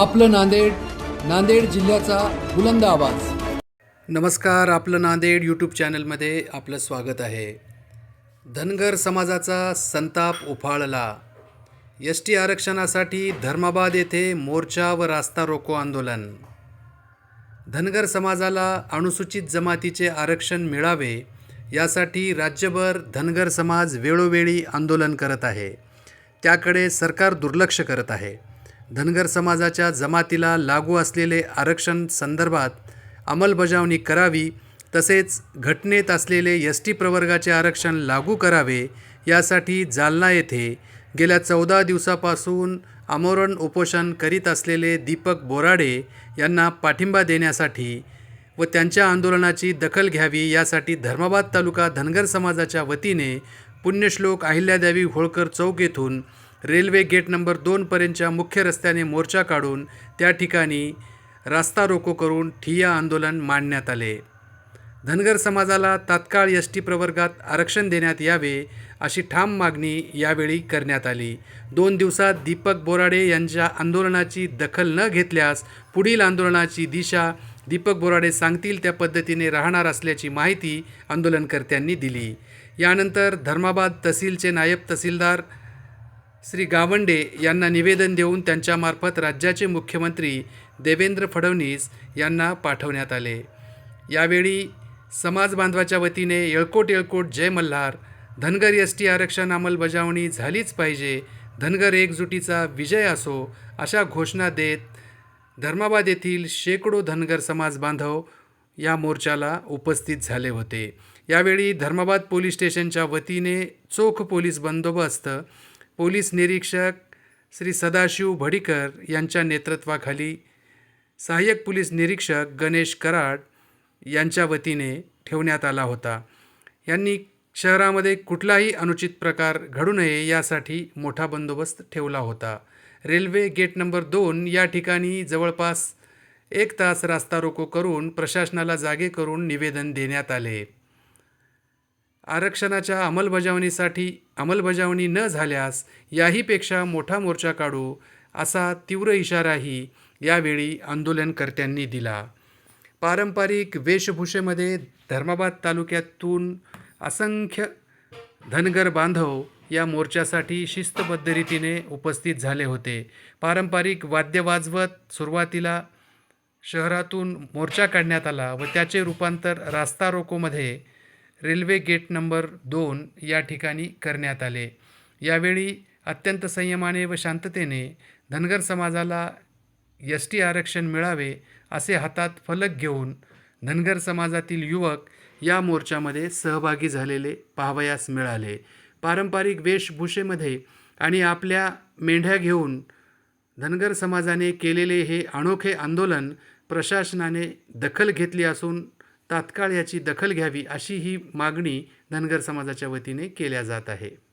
आपलं नांदेड नांदेड जिल्ह्याचा बुलंद आवाज. नमस्कार आपलं नांदेड यूट्यूब चॅनलमध्ये आपलं स्वागत आहे. धनगर समाजाचा संताप उफाळला. एस टी आरक्षणासाठी धर्माबाद येथे मोर्चा व रास्ता रोको आंदोलन. धनगर समाजाला अनुसूचित जमातीचे आरक्षण मिळावे यासाठी राज्यभर धनगर समाज वेळोवेळी आंदोलन करत आहे. त्याकडे सरकार दुर्लक्ष करत आहे. धनगर समाजाच्या जमातीला लागू असलेले आरक्षण संदर्भात अंमलबजावणी करावी तसेच घटनेत असलेले एस टी प्रवर्गाचे आरक्षण लागू करावे यासाठी जालना येथे गेल्या चौदा दिवसापासून आमरण उपोषण करीत असलेले दीपक बोराडे यांना पाठिंबा देण्यासाठी व त्यांच्या आंदोलनाची दखल घ्यावी यासाठी धर्माबाद तालुका धनगर समाजाच्या वतीने पुण्यश्लोक अहिल्यादेवी होळकर चौक येथून रेल्वे गेट नंबर दोनपर्यंतच्या मुख्य रस्त्याने मोर्चा काढून त्या ठिकाणी रास्ता रोको करून ठिय्या आंदोलन मांडण्यात आले. धनगर समाजाला तात्काळ एस टी प्रवर्गात आरक्षण देण्यात यावे अशी ठाम मागणी यावेळी करण्यात आली. दोन दिवसात दीपक बोराडे यांच्या आंदोलनाची दखल न घेतल्यास पुढील आंदोलनाची दिशा दीपक बोराडे सांगतील त्या पद्धतीने राहणार असल्याची माहिती आंदोलनकर्त्यांनी दिली. यानंतर धर्माबाद तहसीलचे नायब तहसीलदार श्री गावंडे यांना निवेदन देऊन त्यांच्यामार्फत राज्याचे मुख्यमंत्री देवेंद्र फडणवीस यांना पाठवण्यात आले. यावेळी समाज बांधवाच्या वतीने येळकोट येळकोट जय मल्हार धनगर एस टी आरक्षण अंमलबजावणी झालीच पाहिजे धनगर एकजुटीचा विजय असो अशा घोषणा देत धर्माबाद येथील शेकडो धनगर समाज बांधव या मोर्चाला उपस्थित झाले होते. यावेळी धर्माबाद पोलीस स्टेशनच्या वतीने चोख पोलीस बंदोबस्त पोलीस निरीक्षक श्री सदाशिव भडीकर यांच्या नेतृत्वाखाली सहाय्यक पोलीस निरीक्षक गणेश कराड यांच्या वतीने ठेवण्यात आला होता. यांनी शहरामध्ये कुठलाही अनुचित प्रकार घडू नये यासाठी मोठा बंदोबस्त ठेवला होता. रेल्वे गेट नंबर दोन या ठिकाणी जवळपास एक तास रास्ता रोको करून प्रशासनाला जागे करून निवेदन देण्यात आले. आरक्षणाच्या अंमलबजावणीसाठी अंमलबजावणी न झाल्यास याहीपेक्षा मोठा मोर्चा काढू असा तीव्र इशाराही यावेळी आंदोलनकर्त्यांनी दिला. पारंपरिक वेशभूषेमध्ये धर्माबाद तालुक्यातून असंख्य धनगर बांधव या मोर्चासाठी शिस्तबद्ध रीतीने उपस्थित झाले होते. पारंपरिक वाद्य वाजवत सुरुवातीला शहरातून मोर्चा काढण्यात आला व त्याचे रूपांतर रास्ता रोकोमध्ये रेल्वे गेट नंबर दोन या ठिकाणी करण्यात आले. यावेळी अत्यंत संयमाने व शांततेने धनगर समाजाला एस टी आरक्षण मिळावे असे हातात फलक घेऊन धनगर समाजातील युवक या मोर्चामध्ये सहभागी झालेले पाहावयास मिळाले. पारंपरिक वेशभूषेमध्ये आणि आपल्या मेंढ्या घेऊन धनगर समाजाने केलेले हे अनोखे आंदोलन प्रशासनाने दखल घेतली असून तात्काळ याची दखल घ्यावी अशी ही मागणी धनगर समाजाच्या वतीने केल्या जात आहे.